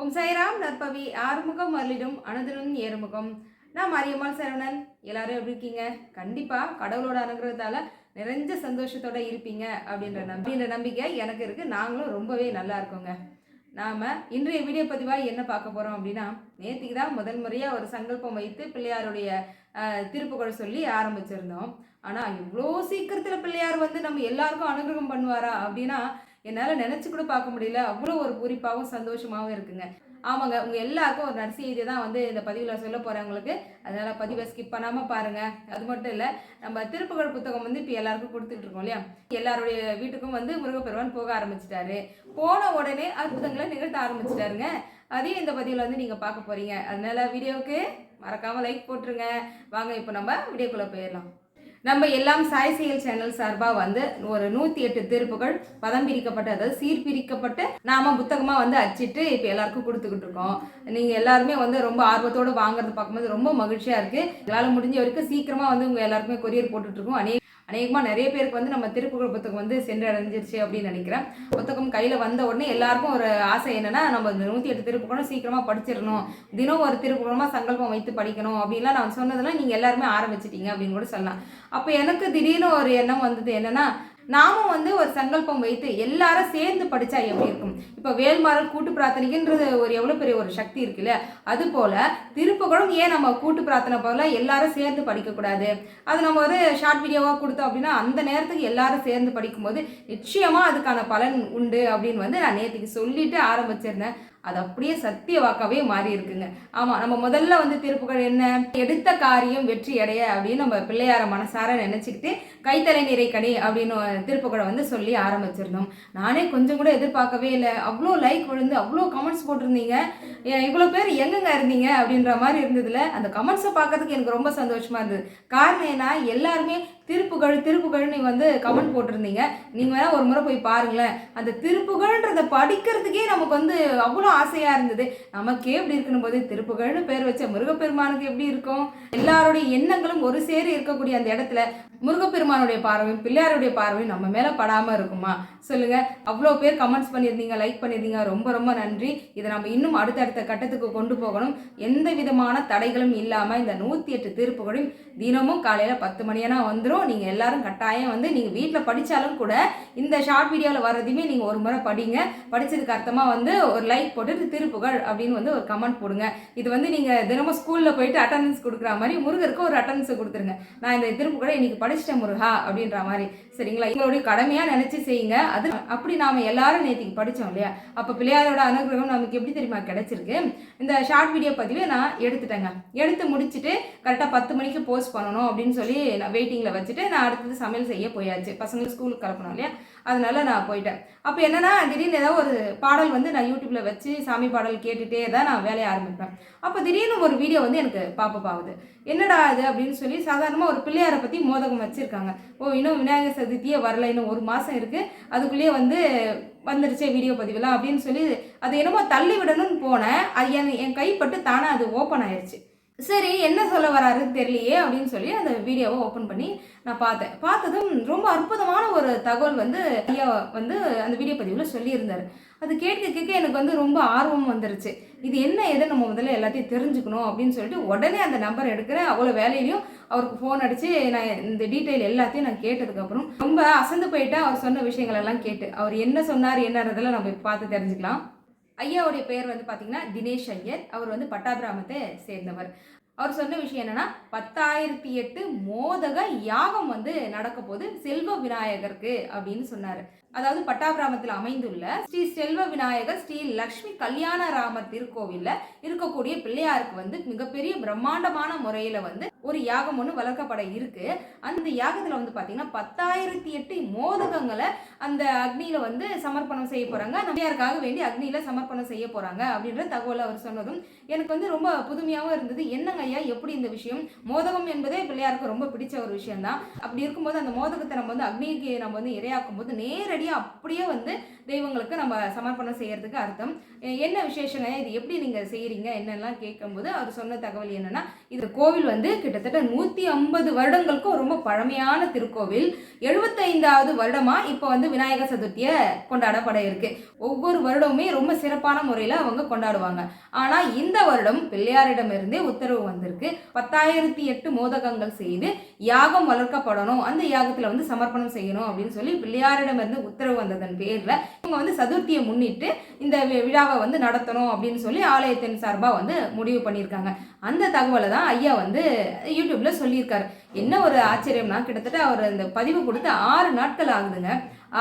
ஓம் சைராம் நற்பவி ஆறுமுகம் அருளிடும் அனுதினம் ஏறுமுகம். நான் மாரியம்மாள் சரவணன். எல்லாரும் எப்படி இருக்கீங்க? கண்டிப்பாக கடவுளோட அனுகிரகத்தால நிறைஞ்ச சந்தோஷத்தோட இருப்பீங்க அப்படின்ற நம்பின்ற நம்பிக்கை எனக்கு இருக்குது நாங்களும் ரொம்பவே நல்லா இருக்கோங்க. நாம் இன்றைய வீடியோ பதிவாக என்ன பார்க்க போகிறோம் அப்படின்னா நேற்றுக்கு தான் முதல் முறையாக ஒரு சங்கல்பம் வைத்து பிள்ளையாருடைய திருப்புகழ் சொல்லி ஆரம்பிச்சிருந்தோம். ஆனால் இவ்வளோ சீக்கிரத்தில் பிள்ளையார் வந்து நம்ம எல்லாருக்கும் அனுகிரகம் பண்ணுவாரா அப்படின்னா என்னால் நினச்சி கூட பார்க்க முடியல. அவ்வளோ ஒரு பூரிப்பாகவும் சந்தோஷமாகவும் இருக்குங்க. ஆமாங்க உங்கள் எல்லாருக்கும் ஒரு நர்சி நற்செய்தியை தான் வந்து இந்த பதிவில் சொல்ல போகிறவங்களுக்கு அதனால் பதிவை ஸ்கிப் பண்ணாமல் பாருங்கள் அது மட்டும் இல்லை நம்ம திருப்புகழ் புத்தகம் வந்து இப்போ எல்லாருக்கும் கொடுத்துட்டு இருக்கோம் இல்லையா? எல்லாருடைய வீட்டுக்கும் வந்து முருகப்பெருவான் போக ஆரம்பிச்சிட்டாரு. போன உடனே அற்புதங்களை நிகழ்த்த ஆரம்பிச்சிட்டாருங்க. அதையும் இந்த பதிவில் வந்து நீங்கள் பார்க்க போகிறீங்க அதனால வீடியோவுக்கு மறக்காமல் லைக் போட்டுருங்க. வாங்க இப்போ நம்ம வீடியோக்குள்ளே போயிடலாம். நம்ம எல்லாம் சாய் செயல் சேனல் சார்பாக வந்து ஒரு நூற்றி எட்டு தீர்ப்புகள் பதம் பிரிக்கப்பட்ட அதாவது சீர்பிரிக்கப்பட்ட நாம புத்தகமாக வந்து அச்சிட்டு இப்போ எல்லாருக்கும் கொடுத்துக்கிட்டு இருக்கோம். நீங்கள் எல்லாருமே வந்து ரொம்ப ஆர்வத்தோடு வாங்குறது பார்க்கும்போது ரொம்ப மகிழ்ச்சியாக இருக்குது எங்களால் முடிஞ்ச வரைக்கும் சீக்கிரமாக வந்து உங்கள் எல்லாருக்குமே கொரியர் போட்டுட்ருக்கோம் அநேக அநேகமாக நிறைய பேருக்கு வந்து நம்ம திருப்புகழ் புத்தகம் வந்து சென்றடைஞ்சிருச்சு அப்படின்னு நினைக்கிறேன். புத்தகம் கையில் வந்த உடனே எல்லாருக்கும் ஒரு ஆசை என்னன்னா நம்ம இந்த நூற்றி எட்டு திருப்புகளும் சீக்கிரமாக படிச்சிடணும். தினம் ஒரு திருப்புகழமாக சங்கல்பம் வைத்து படிக்கணும் அப்படின்லாம் நான் சொன்னதெல்லாம் நீங்கள் எல்லாருமே ஆரம்பிச்சிட்டீங்க அப்படின்னு கூட சொல்லலாம். அப்போ எனக்கு திடீர்னு ஒரு எண்ணம் வந்தது என்னென்னா நாமும் வந்து ஒரு சங்கல்பம் வைத்து எல்லாரும் சேர்ந்து படித்தா எப்படி இருக்கும்? இப்போ வேல்மாறல் கூட்டு பிரார்த்தனைக்குன்றது ஒரு எவ்வளோ பெரிய ஒரு சக்தி இருக்குல்ல? அது போல் திருப்புகழும் ஏன் நம்ம கூட்டு பிரார்த்தனை போல எல்லாரும் சேர்ந்து படிக்கக்கூடாது அது நம்ம ஒரு ஷார்ட் வீடியோவாக கொடுத்தோம் அப்படின்னா அந்த நேரத்துக்கு எல்லாரும் சேர்ந்து படிக்கும்போது நிச்சயமாக அதுக்கான பலன் உண்டு அப்படின்னு வந்து நான் நேற்றுக்கு சொல்லிட்டு ஆரம்பிச்சிருந்தேன். அது அப்படியே சத்திய வாக்காவே மாறி இருக்குங்க ஆமாம் நம்ம முதல்ல வந்து திருப்புகழ் என்ன? எடுத்த காரியம் வெற்றி அடைய அப்படின்னு நம்ம பிள்ளையார மனசார நினச்சிக்கிட்டு கைத்தலை நிறை அப்படின்னு திருப்புகழை வந்து சொல்லி ஆரம்பிச்சிருந்தோம். நானே கொஞ்சம் கூட எதிர்பார்க்கவே இல்லை. அவ்வளோ லைக் விழுந்து அவ்வளோ கமெண்ட்ஸ் போட்டிருந்தீங்க. இவ்வளோ பேர் எங்கெங்க இருந்தீங்க அப்படின்ற மாதிரி இருந்ததுல அந்த கமெண்ட்ஸை பார்க்கறதுக்கு எனக்கு ரொம்ப சந்தோஷமா இருந்தது. காரணம் ஏன்னா எல்லாருமே திருப்புகழ் திருப்புகழ்னு வந்து கமெண்ட் போட்டிருந்தீங்க. நீங்கள் வேணால் ஒரு முறை போய் பாருங்களேன். அந்த திருப்புகழ்ன்றதை படிக்கிறதுக்கே நமக்கு வந்து அவ்வளோ ஆசையாக இருந்தது. நமக்கே எப்படி இருக்கணும் போது திருப்புகழ்னு பேர் வச்ச முருகப்பெருமானுக்கு எப்படி இருக்கும்? எல்லாருடைய எண்ணங்களும் ஒரு சேர இருக்கக்கூடிய அந்த இடத்துல முருகப்பெருமானுடைய பார்வையும் பிள்ளையாருடைய பார்வையும் நம்ம மேலே படாமல் இருக்குமா? சொல்லுங்க. அவ்வளோ பேர் கமெண்ட்ஸ் பண்ணியிருந்தீங்க லைக் பண்ணியிருந்தீங்க. ரொம்ப ரொம்ப நன்றி. இதை நம்ம இன்னும் அடுத்தடுத்த கட்டத்துக்கு கொண்டு போகணும். எந்த விதமான தடைகளும் இல்லாமல் இந்த நூற்றி எட்டு தீர்ப்புகளையும் தினமும் காலையில் பத்து மணியானா வந்துடும் நீங்கள் எல்லாரும் கட்டாயம் வந்து நீங்கள் வீட்டில் படித்தாலும் கூட இந்த ஷார்ட் வீடியோவில் வர்றதையுமே நீங்கள் ஒரு முறை படிங்க. படித்ததுக்கு அர்த்தமாக வந்து ஒரு லைக் போட்டுட்டு திருப்புகழ் அப்படின்னு வந்து ஒரு கமெண்ட் போடுங்க. இது வந்து நீங்கள் தினமும் ஸ்கூலில் போயிட்டு அட்டண்டன்ஸ் கொடுக்குற மாதிரி முருகருக்கு ஒரு அட்டண்டன்ஸ் கொடுத்துருங்க. நான் இந்த திருப்புகழை இன்னைக்கு படிச்சிட்டேன் முருகா அப்படின்ற மாதிரி. சரிங்களா? எங்களுடைய கடமையாக நினச்சி செய்யுங்க. அது அப்படி நாம் எல்லாரும் நேற்றுக்கு படித்தோம் இல்லையா? அப்போ பிள்ளையாரோட அனுகிரகம் நமக்கு எப்படி தெரியுமா கிடைச்சிருக்கு? இந்த ஷார்ட் வீடியோ பதிவை நான் எடுத்துட்டேங்க. எடுத்து முடிச்சுட்டு கரெக்டாக பத்து மணிக்கு போஸ்ட் பண்ணணும் அப்படின்னு சொல்லி நான் வெயிட்டிங்கில் வச்சுட்டு நான் அடுத்தது சமையல் செய்ய போயாச்சு. பசங்க ஸ்கூலுக்கு கிளப்பணும் இல்லையா? அதனால நான் போயிட்டேன். அப்போ என்னன்னா திடீர்னு ஏதாவது ஒரு பாடல் வந்து நான் யூடியூப்ல வச்சு சாமி பாடல் கேட்டுட்டே தான் நான் வேலையை ஆரம்பிப்பேன். அப்போ திடீர்னு ஒரு வீடியோ வந்து எனக்கு பாப்பப் ஆகுது. என்னடா அது அப்படின்னு சொல்லி சாதாரணமாக ஒரு பிள்ளையாரை பற்றி மோதகம் வச்சுருக்காங்க. ஓ இன்னும் விநாயகர் சதுர்த்தியே வரல இன்னும் ஒரு மாதம் இருக்குது அதுக்குள்ளேயே வந்து வந்துருச்சே வீடியோ பதிவுலாம் அப்படின்னு சொல்லி அது என்னமோ தள்ளி விடணும்னு போனேன். அது என் என் கைப்பட்டு தானே அது ஓப்பன் ஆயிடுச்சு சரி என்ன சொல்ல வராருன்னு தெரியலையே அப்படின்னு சொல்லி அந்த வீடியோவை ஓப்பன் பண்ணி நான் பார்த்தேன். பார்த்ததும் ரொம்ப அற்புதமான ஒரு தகவல் வந்து ஐயா வந்து அந்த வீடியோ பதிவில் சொல்லியிருந்தார். அது கேட்க கேட்க எனக்கு வந்து ரொம்ப ஆர்வம் வந்துருச்சு. இது என்ன எதை நம்ம முதல்ல எல்லாத்தையும் தெரிஞ்சுக்கணும் அப்படின்னு சொல்லிட்டு உடனே அந்த நம்பர் எடுக்கிறேன். அவ்வளோ வேலையிலையும் அவருக்கு ஃபோன் அடித்து நான் இந்த டீட்டெயில் எல்லாத்தையும் நான் கேட்டதுக்கப்புறம் ரொம்ப அசந்து போயிட்டு அவர் சொன்ன விஷயங்கள் எல்லாம் கேட்டு. அவர் என்ன சொன்னார் என்னன்றதெல்லாம் நம்ம பார்த்து தெரிஞ்சுக்கலாம். ஐயாவுடைய பெயர் வந்து பார்த்தீங்கன்னா தினேஷ் ஐயர். அவர் வந்து பட்டாபிராமத்தை சேர்ந்தவர். அவர் சொன்ன விஷயம் என்னன்னா பத்தாயிரத்தி எட்டு மோதக யாகம் வந்து நடக்க போது செல்வ விநாயகருக்கு அப்படின்னு சொன்னார். அதாவது பட்டாபிராமத்தில் அமைந்துள்ள ஸ்ரீ செல்வ விநாயகர் ஸ்ரீ லக்ஷ்மி கல்யாண ராம திருக்கோவில்ல இருக்கக்கூடிய பிள்ளையாருக்கு வந்து மிகப்பெரிய பிரம்மாண்டமான முறையில வந்து ஒரு யாகம் ஒன்று வளர்க்கப்பட இருக்கு. அந்த யாகத்துல வந்து பாத்தீங்கன்னா பத்தாயிரத்தி எட்டு மோதகங்களை அந்த அக்னியில வந்து சமர்ப்பணம் செய்ய போறாங்க. பிள்ளையாருக்காக வேண்டி அக்னியில சமர்ப்பணம் செய்ய போறாங்க அப்படின்ற தகவல் அவர் சொன்னதும் எனக்கு வந்து ரொம்ப புதுமையாகவும் இருந்தது. என்னங்க ஐயா எப்படி இந்த விஷயம்? மோதகம் என்பதே பிள்ளையாருக்கு ரொம்ப பிடிச்ச ஒரு விஷயம் தான் அப்படி இருக்கும்போது அந்த மோதகத்தை நம்ம வந்து அக்னிக்கு நம்ம வந்து இரையாக்கும் போது நேரடியாக அப்படியே வந்து தெய்வங்களுக்கு நம்ம சமர்ப்பணம் செய்யறதுக்கு அர்த்தம். என்ன விசேஷங்க? இது எப்படி நீங்கள் செய்கிறீங்க என்னெல்லாம் கேட்கும்போது அவர் சொன்ன தகவல் என்னன்னா இது கோவில் வந்து கிட்டத்தட்ட நூற்றி ஐம்பது வருடங்களுக்கும் ரொம்ப பழமையான திருக்கோவில். எழுபத்தைந்தாவது வருடமா இப்போ வந்து விநாயகர் சதுர்த்தியை கொண்டாடப்பட இருக்கு. ஒவ்வொரு வருடமுமே ரொம்ப சிறப்பான முறையில் அவங்க கொண்டாடுவாங்க. ஆனால் இந்த வருடம் பிள்ளையாரிடமிருந்தே உத்தரவு வந்திருக்கு. பத்தாயிரத்தி எட்டு மோதகங்கள் செய்து யாகம் வளர்க்கப்படணும். அந்த யாகத்தில் வந்து சமர்ப்பணம் செய்யணும் அப்படின்னு சொல்லி பிள்ளையாரிடமிருந்து உத்தரவு வந்ததன் பேரில் இவங்க வந்து சதுர்த்தியை முன்னிட்டு இந்த வி- விழாவை வந்து நடத்தணும் அப்படின்னு சொல்லி ஆலயத்தின் சார்பாக வந்து முடிவு பண்ணியிருக்காங்க. அந்த தகவலை தான் ஐயா வந்து யூடியூப்ல சொல்லியிருக்காரு. என்ன ஒரு ஆச்சரியம்னா கிட்டத்தட்ட அவர் இந்த பதிவு கொடுத்து ஆறு நாட்கள் ஆகுதுங்க.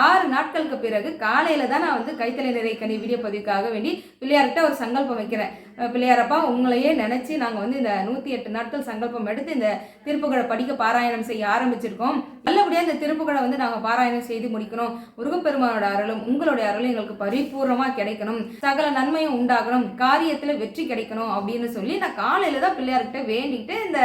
ஆறு நாட்களுக்கு பிறகு காலையில தான் நான் வந்து கைத்தலை நிறை கனி வீடியோ பதிவுக்காக வேண்டி பிள்ளையார்கிட்ட ஒரு சங்கல்பம் வைக்கிறேன். பிள்ளையாரப்பா உங்களையே நினச்சி நாங்கள் வந்து இந்த நூற்றி எட்டு நாட்கள் சங்கல்பம் எடுத்து இந்த திருப்புகழை படிக்க பாராயணம் செய்ய ஆரம்பிச்சிருக்கோம். நல்லபடியாக இந்த திருப்புகழை வந்து நாங்கள் பாராயணம் செய்து முடிக்கணும். முருகப்பெருமானோட அருளும் உங்களுடைய அருளும் எங்களுக்கு பரிபூர்ணமாக கிடைக்கணும். சகல நன்மையும் உண்டாகணும். காரியத்தில் வெற்றி கிடைக்கணும் அப்படின்னு சொல்லி நான் காலையில் தான் பிள்ளையார்கிட்ட வேண்டிட்டு இந்த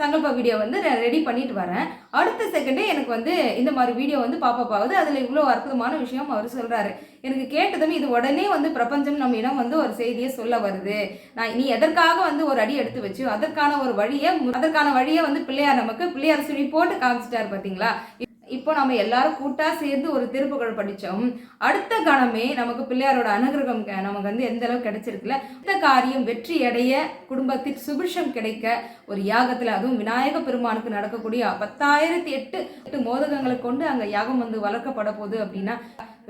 சங்கல்ப வீடியோ வந்து நான் ரெடி பண்ணிட்டு வரேன். அடுத்த செகண்டே எனக்கு வந்து இந்த மாதிரி வீடியோ வந்து பாப்பப் ஆகுது. அதில் இவ்வளோ அற்புதமான விஷயம் அவர் சொல்கிறாரு எனக்கு கேட்டதும் இது உடனே வந்து பிரபஞ்சம் நம்ம இடம் வந்து ஒரு செய்தியை சொல்ல வருது. நான் நீ எதற்காக வந்து ஒரு அடி எடுத்து வச்சு அதற்கான ஒரு வழியை அதற்கான வழியை வந்து பிள்ளையார் நமக்கு பிள்ளையார் சுனி போட்டு காமிச்சிட்டாரு பார்த்தீங்களா இப்போ நம்ம எல்லாரும் கூட்டாக சேர்ந்து ஒரு திருப்புகழ் படித்தோம் அடுத்த கணமே நமக்கு பிள்ளையாரோட அனுகிரகம் நமக்கு வந்து எந்த அளவுக்கு கிடைச்சிருக்குல்ல இந்த காரியம் வெற்றி அடைய குடும்பத்தில் சுபிஷம் கிடைக்க ஒரு யாகத்தில் அதுவும் விநாயக பெருமானுக்கு நடக்கக்கூடிய பத்தாயிரத்தி எட்டு எட்டு மோதகங்களை கொண்டு அங்கே யாகம் வந்து வளர்க்கப்பட போகுது அப்படின்னா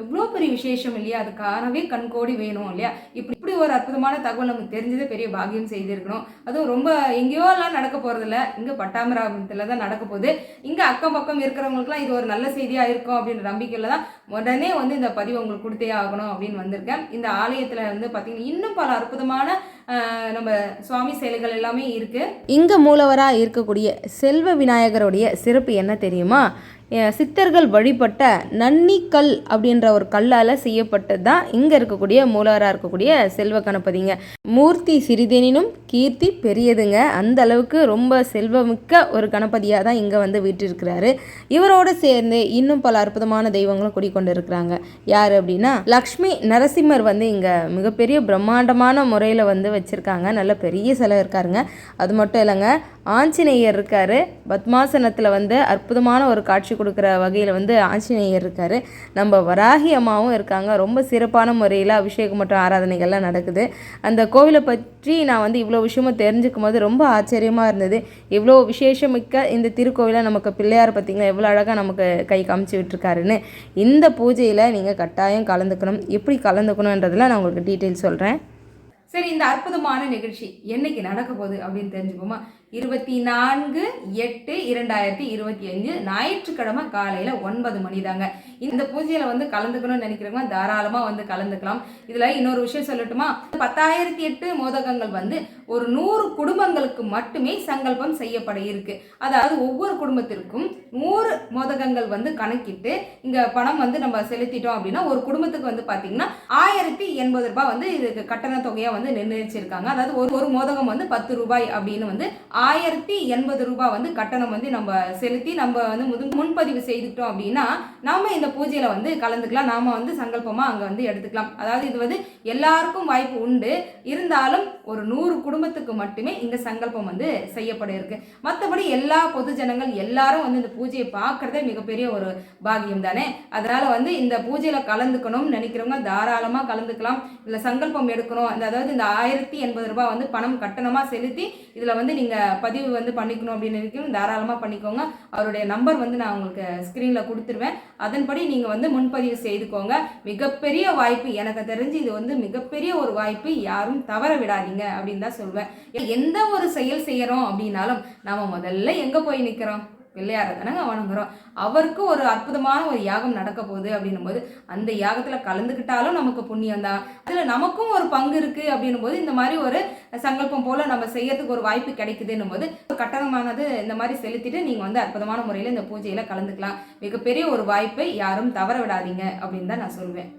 எவ்வளோ பெரிய விசேஷம் இல்லையா? அதுக்காகவே கண்கோடி வேணும் இல்லையா? இப்படி இப்படி ஒரு அற்புதமான தகவல் நமக்கு தெரிஞ்சதே பெரிய பாக்கியம் செய்திருக்கணும். அதுவும் ரொம்ப எங்கேயோ எல்லாம் நடக்க போறதில்ல. இங்க பட்டாமராபுரத்தில் தான் நடக்க போகுது. இங்க அக்கம் பக்கம் இருக்கிறவங்களுக்குலாம் இது ஒரு நல்ல செய்தியா இருக்கும் அப்படின்ற நம்பிக்கையில தான் உடனே வந்து இந்த பதிவு உங்களுக்கு கொடுத்தே ஆகணும் அப்படின்னு வந்திருக்கேன். இந்த ஆலயத்துல வந்து பார்த்தீங்கன்னா இன்னும் பல அற்புதமான ஆஹ், நம்ம சுவாமி சிலைகள் எல்லாமே இருக்கு. இங்கே மூலவராக இருக்கக்கூடிய செல்வ விநாயகருடைய சிறப்பு என்ன தெரியுமா? சித்தர்கள் வழிபட்ட நன்னிக்கல் அப்படின்ற ஒரு கல்லால் செய்யப்பட்டது தான் இங்கே இருக்கக்கூடிய மூலவராக இருக்கக்கூடிய செல்வ கணபதிங்க. மூர்த்தி சிறிதெனினும் கீர்த்தி பெரியதுங்க. அந்த அளவுக்கு ரொம்ப செல்வமிக்க ஒரு கணபதியாக தான் இங்கே வந்து வீட்டிருக்கிறாரு இவரோடு சேர்ந்து இன்னும் பல அற்புதமான தெய்வங்களும் குடிக்கொண்டு இருக்கிறாங்க யார் அப்படின்னா லக்ஷ்மி நரசிம்மர் வந்து இங்கே மிகப்பெரிய பிரம்மாண்டமான முறையில் வந்து வச்சுருக்காங்க. நல்ல பெரிய சிலை இருக்காருங்க. அது மட்டும் இல்லைங்க ஆஞ்சநேயர் இருக்காரு. பத்மாசனத்தில் வந்து அற்புதமான ஒரு காட்சி கொடுக்குற வகையில் வந்து ஆஞ்சநேயர் இருக்காரு. நம்ம வராகி அம்மாவும் இருக்காங்க. ரொம்ப சிறப்பான முறையில் அபிஷேகம் மற்றும் ஆராதனைகள்லாம் நடக்குது. அந்த கோவிலை பற்றி நான் வந்து இவ்வளோ விஷயமும் தெரிஞ்சுக்கும் போது ரொம்ப ஆச்சரியமாக இருந்தது. இவ்வளோ விசேஷமிக்க இந்த திருக்கோவிலை நமக்கு பிள்ளையார் பார்த்தீங்களா எவ்வளோ அழகாக நமக்கு கை காமிச்சு விட்டுருக்காருன்னு. இந்த பூஜையில் நீங்கள் கட்டாயம் கலந்துக்கணும். எப்படி கலந்துக்கணுன்றதில் நான் உங்களுக்கு டீட்டெயில் சொல்கிறேன் சரி இந்த அற்புதமான நிகழ்ச்சி என்னைக்கு நடக்க போகுது அப்படின்னு தெரிஞ்சுப்போமா? இருபத்தி நான்கு எட்டு இரண்டாயிரத்தி இருபத்தி அஞ்சு ஞாயிற்றுக்கிழமை காலையில் ஒன்பது மணி தாங்க இந்த பூஜையில வந்து கலந்துக்கணும்னு நினைக்கிறவங்க தாராளமா வந்து கலந்துக்கலாம். இதுல இன்னொரு விஷயம் சொல்லட்டுமா? பத்தாயிரத்தி எட்டு மோதகங்கள் வந்து ஒரு நூறு குடும்பங்களுக்கு மட்டுமே சங்கல்பம் செய்யப்பட இருக்கு. அதாவது ஒவ்வொரு குடும்பத்திற்கும் நூறு மோதகங்கள் வந்து கணக்கிட்டு இங்க பணம் வந்து நம்ம செலுத்திட்டோம் அப்படின்னா ஒரு குடும்பத்துக்கு வந்து பாத்தீங்கன்னா ஆயிரத்தி எண்பது ரூபாய் வந்து இதுக்கு கட்டண தொகையா வந்து நிர்ணயிச்சிருக்காங்க. அதாவது ஒரு ஒரு மோதகம் வந்து பத்து ரூபாய் அப்படின்னு வந்து ஆயிரத்தி எண்பது ரூபாய் வந்து கட்டணம் வந்து நம்ம செலுத்தி நம்ம வந்து முன்பதிவு செய்துட்டோம் அப்படின்னா நாம இந்த பூஜையில் வந்து கலந்துக்கலாம். நாம் வந்து சங்கல்பமாக அங்கே வந்து எடுத்துக்கலாம். அதாவது இது வந்து எல்லாருக்கும் வாய்ப்பு உண்டு. இருந்தாலும் ஒரு நூறு குடும்பத்துக்கு மட்டுமே இந்த சங்கல்பம் வந்து செய்யப்பட இருக்கு மற்றபடி எல்லா பொது ஜனங்கள் எல்லாரும் வந்து இந்த பூஜையை பார்க்குறதே மிகப்பெரிய ஒரு பாகியம் தானே? அதனால் வந்து இந்த பூஜையில் கலந்துக்கணும்னு நினைக்கிறவங்க தாராளமாக கலந்துக்கலாம். இதில் சங்கல்பம் எடுக்கணும். அந்த அதாவது இந்த ஆயிரத்தி எண்பது ரூபாய் வந்து பணம் கட்டணமாக செலுத்தி இதில் வந்து நீங்கள் பதிவு வந்து பண்ணிக்கணும் அப்படின்னு நினைக்கிறோம் தாராளமாக பண்ணிக்கோங்க. அவருடைய நம்பர் வந்து நான் உங்களுக்கு ஸ்க்ரீனில் கொடுத்துருவேன். அதன்படி நீங்க வந்து முன்பதிவு செய்துக்கோங்க. மிகப்பெரிய வாய்ப்பு எனக்கு தெரிஞ்சு இது வந்து மிகப்பெரிய ஒரு வாய்ப்பு. யாரும் தவற விடாதீங்க அப்படின்னு தான் சொல்வேன். எந்த ஒரு செயல் செய்யறோம் அப்படின்னாலும் நம்ம முதல்ல எங்க போய் நிக்கிறோம்? பிள்ளையாரை தானங்க வணங்குறோம் அவருக்கு ஒரு அற்புதமான ஒரு யாகம் நடக்க போகுது அப்படின்னும் போது அந்த யாகத்தில் கலந்துக்கிட்டாலும் நமக்கு புண்ணியம் தான். அதில் நமக்கும் ஒரு பங்கு இருக்குது அப்படின்னும் போது இந்த மாதிரி ஒரு சங்கல்பம் போல் நம்ம செய்யறதுக்கு ஒரு வாய்ப்பு கிடைக்குதுன்னும் போது கட்டணமானது இந்த மாதிரி செலுத்திட்டு நீங்கள் வந்து அற்புதமான முறையில் இந்த பூஜையில் கலந்துக்கலாம். மிகப்பெரிய ஒரு வாய்ப்பை யாரும் தவற விடாதீங்க அப்படின்னு தான் நான் சொல்வேன்.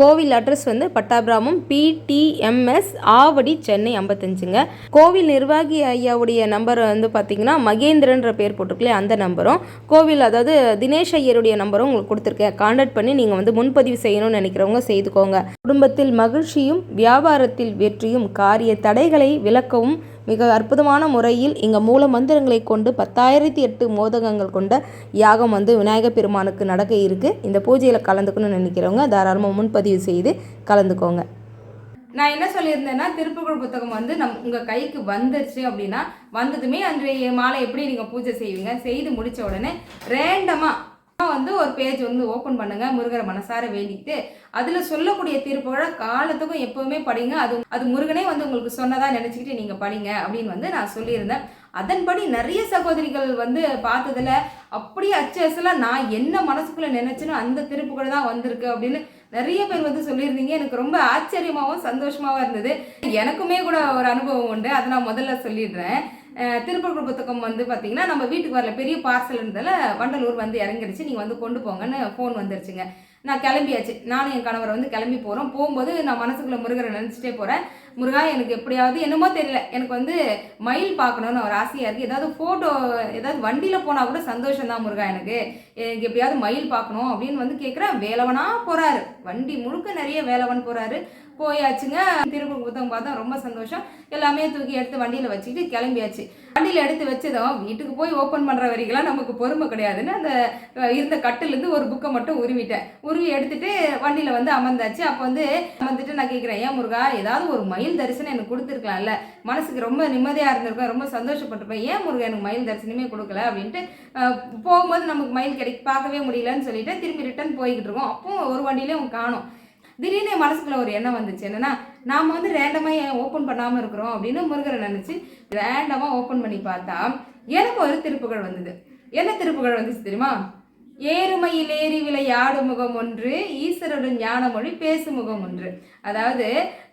கோவில் அட்ரஸ் வந்து பட்டாபிராமம் பிடிஎம்எஸ் ஆவடி சென்னை ஐம்பத்தஞ்சுங்க. கோவில் நிர்வாகி ஐயாவுடைய நம்பர் வந்து பார்த்தீங்கன்னா மகேந்திரன்ற பேர் போட்டிருக்கலையே அந்த நம்பரும். கோவில் அதாவது தினேஷ் ஐயருடைய நம்பரும் உங்களுக்கு கொடுத்துருக்கேன். காண்டாக்ட் பண்ணி நீங்கள் வந்து முன்பதிவு செய்யணும்னு நினைக்கிறவங்க செய்துக்கோங்க. குடும்பத்தில் மகிழ்ச்சியும் வியாபாரத்தில் வெற்றியும் காரிய தடைகளை விளக்கவும் மிக அற்புதமான முறையில் இங்கே மூல மந்திரங்களை கொண்டு பத்தாயிரத்தி எட்டு மோதகங்கள் கொண்ட யாகம் வந்து விநாயகர் பெருமானுக்கு நடக்க இருக்குது இந்த பூஜையில் கலந்துக்கணும்னு நினைக்கிறவங்க தாராளமாக முன்பதிவு செய்து கலந்துக்கோங்க. நான் என்ன சொல்லியிருந்தேன்னா திருப்புகழ் புத்தகம் வந்து நம் உங்கள் கைக்கு வந்துருச்சு அப்படின்னா வந்ததுமே அன்றைய மாலை எப்படி நீங்கள் பூஜை செய்வீங்க? செய்து முடித்த உடனே ரேண்டமாக வந்து ஒரு பேஜ் வந்து ஓப்பன் பண்ணுங்க முருகரை மனசார வேண்டிக்கிட்டு அதில் சொல்லக்கூடிய தீர்ப்புகளை காலத்துக்கும் எப்பவுமே படிங்க. அது அது முருகனே வந்து உங்களுக்கு சொன்னதா நினச்சிக்கிட்டு நீங்கள் படிங்க அப்படின்னு வந்து நான் சொல்லியிருந்தேன். அதன்படி நிறைய சகோதரிகள் வந்து பார்த்ததுல அப்படியே அச்சு அசலாக நான் என்ன மனசுக்குள்ள நினைச்சனோ அந்த திருப்புகழ் தான் வந்திருக்கு அப்படின்னு நிறைய பேர் வந்து சொல்லியிருந்தீங்க. எனக்கு ரொம்ப ஆச்சரியமாகவும் சந்தோஷமாகவும் இருந்தது. எனக்குமே கூட ஒரு அனுபவம் உண்டு. அதை நான் முதல்ல சொல்லிடுறேன். திருப்பூர் குடும்பத்துக்கும் வந்து பார்த்தீங்கன்னா நம்ம வீட்டுக்கு வரல பெரிய பார்சல் இருந்ததில் வண்டலூர் வந்து இறங்கிடுச்சு. நீங்கள் வந்து கொண்டு போங்கன்னு ஃபோன் வந்துருச்சுங்க. நான் கிளம்பியாச்சு. நானும் என் கணவர் வந்து கிளம்பி போகிறோம் போகும்போது நான் மனசுக்குள்ளே முருகரை நினச்சிட்டே போகிறேன் முருகா எனக்கு எப்படியாவது என்னமோ தெரியல. எனக்கு வந்து மயில் பார்க்கணுன்னு ஒரு ஆசையாக இருக்குது ஏதாவது ஃபோட்டோ ஏதாவது வண்டியில் போனால் கூட சந்தோஷம் தான் முருகா எனக்கு. எனக்கு எப்படியாவது மயில் பார்க்கணும் அப்படின்னு வந்து கேட்குறேன் வேலவனாக போகிறாரு வண்டி முழுக்க நிறைய வேலவன் போகிறாரு போயாச்சுங்க. திருப்பூர் புத்தகம் பார்த்தா ரொம்ப சந்தோஷம். எல்லாமே தூக்கி எடுத்து வண்டியில் வச்சுக்கிட்டு கிளம்பியாச்சு. வண்டியில் எடுத்து வச்சதும் வீட்டுக்கு போய் ஓப்பன் பண்ணுற வரைக்கெல்லாம் நமக்கு பொறுமை கிடையாதுன்னு அந்த இருந்த கட்டிலேருந்து ஒரு புக்கை மட்டும் உருவிட்டேன். உருவி எடுத்துட்டு வண்டியில் வந்து அமர்ந்தாச்சு. அப்போ வந்து அமர்ந்துட்டு நான் கேட்குறேன் ஏன் முருகா ஏதாவது ஒரு மயில் தரிசனம் எனக்கு கொடுத்துருக்கலாம்ல. மனசுக்கு ரொம்ப நிம்மதியாக இருந்திருக்கும் ரொம்ப சந்தோஷப்பட்டிருப்பேன். ஏன் முருகன் எனக்கு மயில் தரிசனமே கொடுக்கல அப்படின்ட்டு போகும்போது நமக்கு மயில் கிடைக்க பார்க்கவே முடியலன்னு சொல்லிட்டு திரும்பி ரிட்டர்ன் போய்கிட்டு இருக்கோம். அப்போ ஒரு வண்டியிலையும் காணும். திடீர்னு என் மனசுக்குள்ள ஒரு எண்ணம் வந்துச்சு. என்னன்னா நாம் வந்து ரேண்டமாக ஏன் ஓப்பன் பண்ணாமல் இருக்கிறோம் அப்படின்னு முருகரை நினச்சி ரேண்டமாக ஓப்பன் பண்ணி பார்த்தா எனக்கு ஒரு திருப்புகழ் வந்தது. என்ன திருப்புகழ் வந்துச்சு தெரியுமா? ஏறுமையில் ஏறி விளையாடு முகம் ஒன்று ஈஸ்வரோட ஞானமொழி பேசும் பேசு முகம் ஒன்று. அதாவது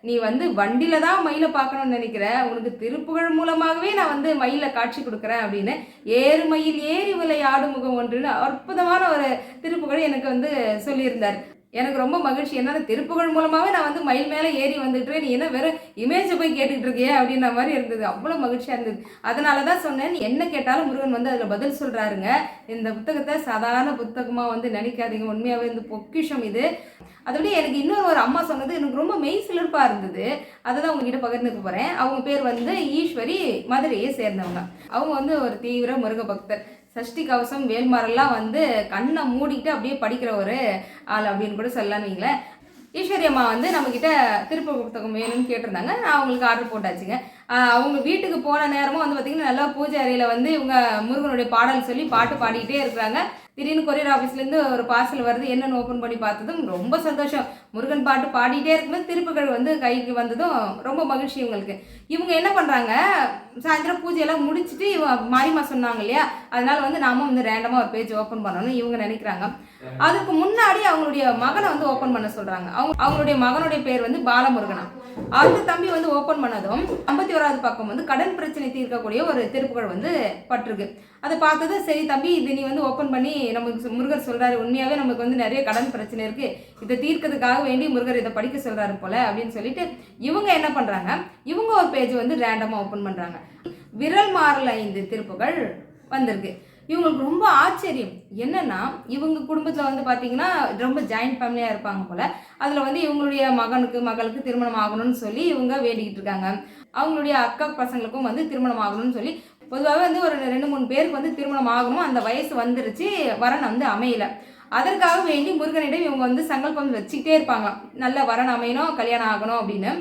நீ வந்து வண்டியில தான் மயிலை பார்க்கணும்னு நினைக்கிற உனக்கு திருப்புகழ் மூலமாகவே நான் வந்து மயிலை காட்சி கொடுக்குறேன் அப்படின்னு ஏறுமையில் ஏறி விளையாடு முகம் ஒன்றுன்னு அற்புதமான ஒரு திருப்புகழ் எனக்கு வந்து சொல்லியிருந்தார். எனக்கு ரொம்ப மகிழ்ச்சி. என்னன்னா திருப்புகள் மூலமாகவே நான் வந்து மயில் மேலே ஏறி வந்துட்டு நீ என்ன வெறும் இமேஜை போய் கேட்டுட்டு இருக்கியே அப்படின்ற மாதிரி இருந்தது. அவ்வளோ மகிழ்ச்சியாக இருந்தது. அதனால தான் சொன்னேன் என்ன கேட்டாலும் முருகன் வந்து அதில் பதில் சொல்கிறாருங்க இந்த புத்தகத்தை சாதாரண புத்தகமாக வந்து நினைக்காதீங்க. உண்மையாகவே இந்த பொக்கிஷம் இது. அதோடய எனக்கு இன்னொரு ஒரு அம்மா சொன்னது எனக்கு ரொம்ப மெய் சிலிர்ப்பாக இருந்தது. அதை தான் உங்ககிட்ட பகிர்ந்துக்க போகிறேன் அவங்க பேர் வந்து ஈஸ்வரி மதுரையை சேர்ந்தவங்க. அவங்க வந்து ஒரு தீவிர முருக பக்தர் சஷ்டி கவசம் வேல்மாரெல்லாம் வந்து கண்ணை மூடிக்கிட்டு அப்படியே படிக்கிற ஒரு ஆள் அப்படின்னு கூட சொல்லலாம்னு வைங்களேன். ஈஸ்வரி அம்மா வந்து நம்மக்கிட்ட திருப்ப புத்தகம் வேணும்னு கேட்டிருந்தாங்க. நான் அவங்களுக்கு ஆர்டர் போட்டாச்சுங்க. அவங்க வீட்டுக்கு போன நேரமும் வந்து பார்த்திங்கன்னா நல்லா பூஜை அறையில் வந்து இவங்க முருகனுடைய பாடல் சொல்லி பாட்டு பாடிக்கிட்டே இருக்கிறாங்க. திடீர்னு கொரியர் ஆஃபீஸ்லேருந்து ஒரு பார்சல் வருது என்னென்னு ஓப்பன் பண்ணி பார்த்ததும் ரொம்ப சந்தோஷம். முருகன் பாட்டு பாடிட்டே இருக்கும்போது திருப்புகள் வந்து கைக்கு வந்ததும் ரொம்ப மகிழ்ச்சி இவங்களுக்கு. இவங்க என்ன பண்ணுறாங்க சாயந்தரம் பூஜையெல்லாம் முடிச்சுட்டு இவங்க மாரிமா சொன்னாங்க இல்லையா? அதனால வந்து நாம வந்து ரேண்டமாக ஒரு பேஜ் ஓப்பன் பண்ணணும்னு இவங்க நினைக்கிறாங்க. அதுக்கு முன்னாடி அவங்களுடைய மகனை வந்து ஓப்பன் பண்ண சொல்கிறாங்க அவங்க அவங்களுடைய மகனுடைய பேர் வந்து பாலமுருகனா. அந்த தம்பி வந்து ஓப்பன் பண்ணதும் ஐம்பத்தி ஓராவது பக்கம் வந்து கடன் பிரச்சனை தீர்க்கக்கூடிய ஒரு திருப்புகள் வந்து பட்டிருக்கு. அதை பார்த்தது சரி தம்பி இது நீ வந்து ஓப்பன் பண்ணி நமக்கு முருகர் சொல்றாரு. உண்மையாகவே நமக்கு வந்து நிறைய கடன் பிரச்சனை இருக்கு. இதை தீர்க்கிறதுக்காக வேண்டி முருகர் இதை படிக்க சொல்றாரு போல அப்படின்னு சொல்லிட்டு இவங்க என்ன பண்றாங்க? இவங்க ஒரு பேஜ் வந்து ரேண்டமாக ஓப்பன் பண்றாங்க. விரல் மாறல் ஐந்து திருப்புகள் வந்திருக்கு. இவங்களுக்கு ரொம்ப ஆச்சரியம். என்னன்னா இவங்க குடும்பத்தில் வந்து பார்த்தீங்கன்னா ரொம்ப ஜாயிண்ட் ஃபேமிலியாக இருப்பாங்க போல. அதில் வந்து இவங்களுடைய மகனுக்கு மகளுக்கு திருமணம் ஆகணும்னு சொல்லி இவங்க வேண்டிக்கிட்டு இருக்காங்க. அவங்களுடைய அக்கா பசங்களுக்கும் வந்து திருமணம் ஆகணும்னு சொல்லி பொதுவாகவே வந்து ஒரு ரெண்டு மூணு பேருக்கு வந்து திருமணம் ஆகணும். அந்த வயசு வந்துருச்சு வரன் வந்து அமையல. அதற்காக வேண்டி முருகனிடம் இவங்க வந்து சங்கல்பம் வச்சுக்கிட்டே இருப்பாங்களாம் நல்ல வரன் அமையணும் கல்யாணம் ஆகணும் அப்படின்னு.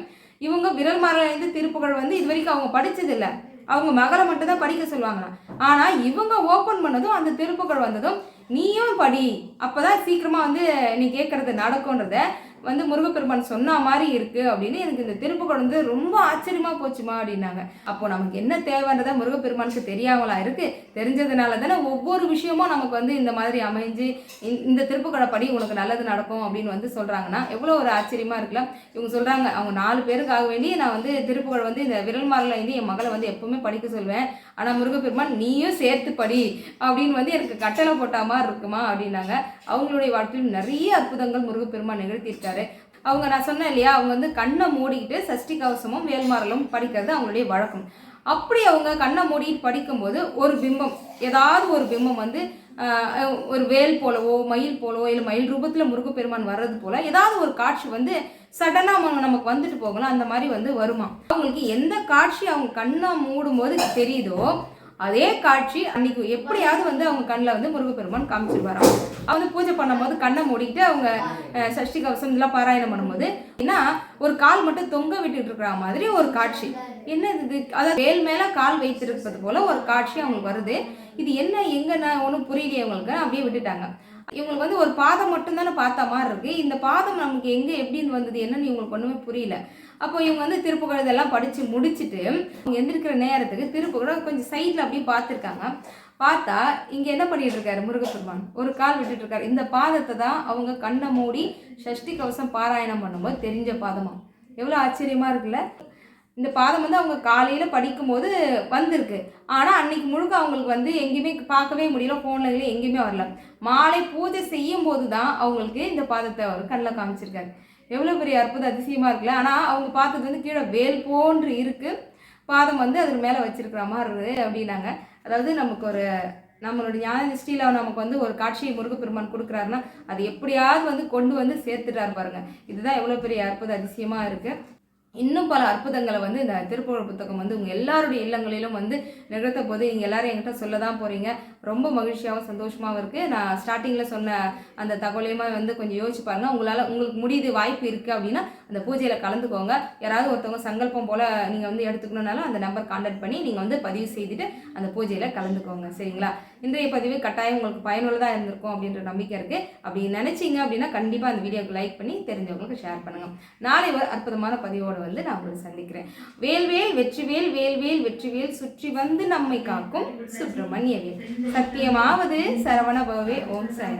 இவங்க விரல் மரம் திருப்புகழ் வந்து இது வரைக்கும் அவங்க படிச்சதில்ல. அவங்க மகளை மட்டும் தான் படிக்க சொல்லுவாங்களாம். ஆனால் இவங்க ஓப்பன் பண்ணதும் அந்த திருப்புகள் வந்ததும் நீயும் படி. அப்போதான் சீக்கிரமாக வந்து நீ கேட்குறது நடக்கும்ன்றத வந்து முருகப்பெருமான் சொன்ன மாதிரி இருக்கு அப்படின்னு எனக்கு இந்த திருப்புகள் வந்து ரொம்ப ஆச்சரியமா போச்சுமா அப்படின்னாங்க. அப்போ நமக்கு என்ன தேவைன்றத முருகப்பெருமானுக்கு தெரியாமலா இருக்கு. தெரிஞ்சதுனால தானே ஒவ்வொரு விஷயமும் நமக்கு வந்து இந்த மாதிரி அமைஞ்சு இந்த- இந்த படி உனக்கு நல்லது நடக்கும் அப்படின்னு வந்து சொல்றாங்கன்னா எவ்வளோ ஒரு ஆச்சரியமா இருக்கலாம். இவங்க சொல்றாங்க அவங்க நாலு பேருக்காக வேண்டி நான் வந்து திருப்புகள் வந்து இந்த விரல் மாரில் வந்து என் மகளை வந்து எப்பவுமே படிக்க சொல்வேன். ஆனால் முருகப்பெருமான் நீயும் சேர்த்து படி அப்படின்னு வந்து எனக்கு கட்டளை போட்ட மாதிரி இருக்குமா அப்படின்னாங்க. அவங்களுடைய வாழ்க்கையில் நிறைய அற்புதங்கள் முருகப்பெருமான் நிகழ்த்தியிருக்காரு. அவங்க நான் சொன்னேன் இல்லையா அவங்க வந்து கண்ணை மூடிக்கிட்டு சஷ்டி கவசமும் வேல்மாரலும் படிக்கிறது அவங்களுடைய வழக்கம். அப்படி அவங்க கண்ணை மூடிட்டு படிக்கும்போது ஒரு பிம்பம் ஏதாவது ஒரு பிம்பம் வந்து ஒரு வேல் போலவோ மயில் போலவோ இல்லை மயில் ரூபத்தில் முருகப்பெருமான் வர்றது போல ஏதாவது ஒரு காட்சி வந்து சடனாக நமக்கு வந்துட்டு போகணும் அந்த மாதிரி வந்து வருமா? அவங்களுக்கு எந்த காட்சி அவங்க கண்ணை மூடும் போது தெரியுதோ அதே காட்சி அன்னைக்கு எப்படியாவது வந்து அவங்க கண்ணில் வந்து முருகப்பெருமான் காமிச்சிருவாராம் அவங்க பூஜை பண்ணும்போது கண்ணை மூடிக்கிட்டு அவங்க சஷ்டி கவசம் இதெல்லாம் பாராயணம் பண்ணும்போது ஏன்னா ஒரு கால் மட்டும் தொங்க விட்டுட்டு இருக்கிற மாதிரி ஒரு காட்சி. என்ன இது? அதாவது வேல் மேலே கால் வைத்திருப்பது போல ஒரு காட்சி அவங்களுக்கு வருது. இது என்ன எங்கன்னா ஒன்றும் புரியலையே அவங்களுக்கு அப்படியே விட்டுட்டாங்க. இவங்களுக்கு வந்து ஒரு பாதம் மட்டும் தானே பார்த்த மாதிரி இருக்கு. இந்த பாதம் நமக்கு எங்க எப்படின்னு வந்தது என்னன்னு இவங்களுக்கு ஒண்ணுமே புரியல. அப்போ இவங்க வந்து திருப்புகழ் இதெல்லாம் படிச்சு முடிச்சுட்டு அவங்க எந்திருக்கிற நேரத்துக்கு திருப்புகழ் கொஞ்சம் சைட்ல அப்படியே பார்த்துருக்காங்க. பார்த்தா இங்க என்ன பண்ணிட்டு இருக்காரு முருகப்பெருமான்? ஒரு கால் விட்டுட்டு இருக்காரு. இந்த பாதத்தை தான் அவங்க கண்ணை மூடி சஷ்டி கவசம் பாராயணம் பண்ணும்போது தெரிஞ்ச பாதமா எவ்வளோ ஆச்சரியமா இருக்குல்ல? இந்த பாதம் வந்து அவங்க காலையில் படிக்கும்போது வந்திருக்கு. ஆனால் அன்னைக்கு முழுக்க அவங்களுக்கு வந்து எங்கேயுமே பார்க்கவே முடியல ஃபோனில் எங்கேயுமே வரல. மாலை பூஜை செய்யும் போது தான் அவங்களுக்கு இந்த பாதத்தை அவர் கண்ணில் காமிச்சிருக்காரு. எவ்வளோ பெரிய அற்புத அதிசயமாக இருக்குல்ல. ஆனால் அவங்க பார்த்தது வந்து கீழே வேல் போன்று இருக்குது பாதம் வந்து அதன் மேலே வச்சிருக்கிற மாதிரி இருக்குது அப்படின்னாங்க. அதாவது நமக்கு ஒரு நம்மளுடைய ஞான திருஷ்டியில் நமக்கு வந்து ஒரு காட்சியை முருகப்பெருமான் கொடுக்குறாருன்னா அது எப்படியாவது வந்து கொண்டு வந்து சேர்த்துட்டாரு பாருங்க. இதுதான் எவ்வளோ பெரிய அற்புத அதிசயமாக இருக்குது இன்னும் பல அற்புதங்களை வந்து இந்த திருப்புகழ் புத்தகம் வந்து உங்கள் எல்லாருடைய இல்லங்களிலும் வந்து நிகழ்த்த போது நீங்கள் எல்லாரும் என்கிட்ட சொல்ல தான் போகிறீங்க ரொம்ப மகிழ்ச்சியாகவும் சந்தோஷமாகவும் இருக்குது நான் ஸ்டார்டிங்கில் சொன்ன அந்த தகவலையுமே வந்து கொஞ்சம் யோசிச்சு பாருங்கள் உங்களால் உங்களுக்கு முடியுது வாய்ப்பு இருக்குது அப்படின்னா அந்த பூஜையில் கலந்துக்கோங்க. யாராவது ஒருத்தவங்க சங்கல்பம் போல் நீங்கள் வந்து எடுத்துக்கணுனாலும் அந்த நம்பர் கான்டாக்ட் பண்ணி நீங்கள் வந்து பதிவு செய்துட்டு அந்த பூஜையில் கலந்துக்கோங்க. சரிங்களா? இன்றைய பதிவு கட்டாயம் உங்களுக்கு பயனுள்ளதாக இருந்திருக்கும் அப்படின்ற நம்பிக்கை இருக்குது அப்படி நினச்சிங்க அப்படின்னா கண்டிப்பாக அந்த வீடியோக்கு லைக் பண்ணி தெரிஞ்சவங்களுக்கு ஷேர் பண்ணுங்கள் நாளை ஒரு அற்புதமான பதிவோடு வந்து நான் உங்களை சந்திக்கிறேன். வேல்வேல் வெற்றிவேல் வேல்வேல் வெற்றிவேல் சுற்றி வந்து நம்மை காக்கும் சுப்பிரமணியவேல். சத்தியமாவது சரவண பவே ஓம் சாய்